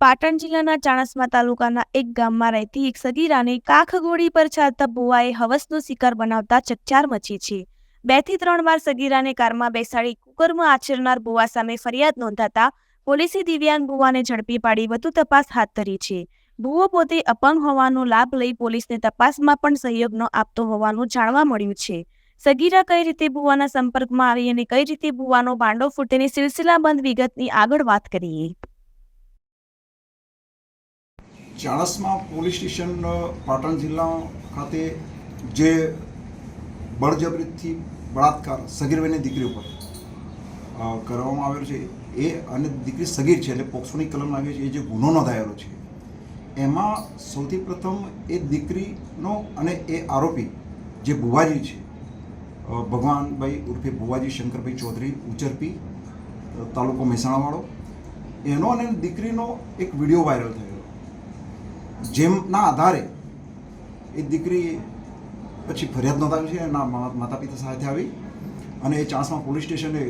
પાટણ જિલ્લાના ચાણસ્મા તાલુકાના એક ગામમાં રહેતી એક સગીરાને કાખગોળી પર ચાલતા ભુવાએ હવસનો શિકાર બનાવતા ચકચાર મચી છે. બેથી ત્રણ વાર સગીરાને કારમાં બેસાડી કુકર્મ આચરનાર ભુવા સામે ફરિયાદ નોંધાતા પોલીસે દિવ્યાંગ ભુવાને ઝડપી પાડી વધુ તપાસ હાથ ધરી છે. ભુવો પોતે અપંગ હોવાનો લાભ લઈ પોલીસને તપાસમાં પણ સહયોગ ન આપતો હોવાનું જાણવા મળ્યું છે. સગીરા કઈ રીતે ભુવાના સંપર્કમાં આવી અને કઈ રીતે ભુવાનો ભાંડો ફૂટેની સિલસિલાબંધ વિગતની આગળ વાત કરીએ? ચાણસ્મા પોલીસ સ્ટેશન પાટણ જિલ્લા ખાતે જે બળજબરીથી બળાત્કાર સગીરભાઈની દીકરી ઉપર કરવામાં આવેલો છે, એ અને દીકરી સગીર છે, એટલે પોક્સોની કલમ લાગે છે, એ જે ગુનો નોંધાયેલો છે, એમાં સૌથી પ્રથમ એ દીકરીનો અને એ આરોપી જે ભુવાજી છે ભગવાનભાઈ ઉર્ફે ભુવાજી શંકરભાઈ ચૌધરી ઉચરપી તાલુકો મહેસાણાવાળો, એનો અને દીકરીનો એક વીડિયો વાયરલ થયેલો જેમના આધારે એ દીકરી પછી ફરિયાદ નોંધાવી છે, એના માતા પિતા સાથે આવી અને એ ચાન્સમાં પોલીસ સ્ટેશને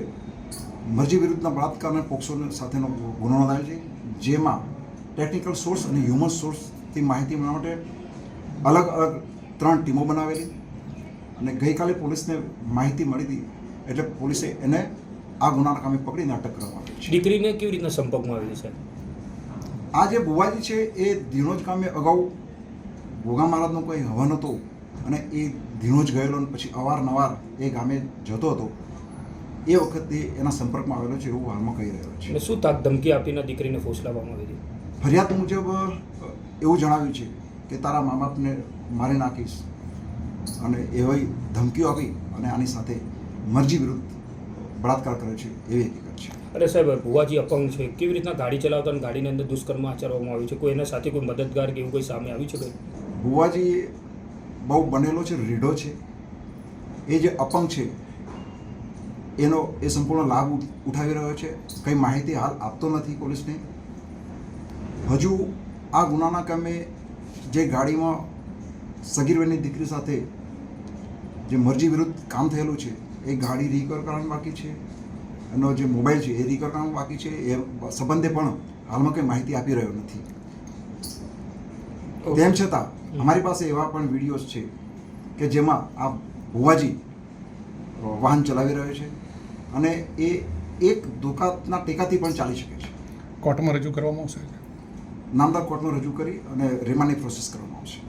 મરજી વિરુદ્ધના બળાત્કાર અને પોક્સો સાથેનો ગુનો નોંધાયો છે, જેમાં ટેકનિકલ સોર્સ અને હ્યુમન સોર્સથી માહિતી મેળવવા માટે અલગ અલગ ત્રણ ટીમો બનાવેલી અને ગઈકાલે પોલીસને માહિતી મળી હતી, એટલે પોલીસે એને આ ગુનાના કામે પકડીને અટક કરવામાં આવી છે. દીકરીને કેવી રીતના સંપર્કમાં આવેલી છે? આ જે બુવાજી છે એ ધીણોજ ગામે અગાઉ ભોગા મહારાજનો કોઈ હવન હતો અને એ ધીણોજ ગયેલો અને પછી અવારનવાર એ ગામે જતો હતો એ વખતે એના સંપર્કમાં આવેલો છે એવું હાલમાં કહી રહ્યો છે. શું તાક ધમકી આપીને દીકરીને ફોસલાવવામાં આવી ફરિયાદ મુજબ એવું જણાવ્યું છે કે તારા મા બાપને મારી નાખીશ અને એવી ધમકીઓ આપી અને આની સાથે મરજી વિરુદ્ધ બળાત્કાર કર્યો છે એવી હકીકત છે. અરે સાહેબ ભુવાજી અપંગ છે. કેવી રીતના ગાડી ચલાવતા અને ગાડીની અંદર દુષ્કર્મ આચરવામાં આવ્યું છે? કોઈ એના સાથે કોઈ મદદગાર કે એવું કોઈ સામે આવ્યું છે કંઈ? ભુવાજી બહુ બનેલો છે રીઢો છે. એ જે અપંગ છે એનો એ સંપૂર્ણ લાભ ઉઠાવી રહ્યો છે. કંઈ માહિતી હાલ આપતો નથી પોલીસને. હજુ આ ગુનાના કામે જે ગાડીમાં સગીરબેનની દીકરી સાથે જે મરજી વિરુદ્ધ કામ થયેલું છે એ ગાડી રિકવર કરવાની બાકી છે? એનો જે મોબાઈલ છે એ રિકવર કરવાનું બાકી છે? એ સંબંધે પણ હાલમાં કંઈ માહિતી આપી રહ્યો નથી. તેમ છતાં અમારી પાસે એવા પણ વિડીયોઝ છે કે જેમાં આ ભુવાજી વાહન ચલાવી રહ્યો છે અને એ એક દુકાતના ટેકાથી પણ ચાલી શકે છે. કોર્ટમાં રજૂ કરવામાં આવશે? નામદાર કોર્ટમાં રજૂ કરી અને રિમાન્ડની પ્રોસેસ કરવામાં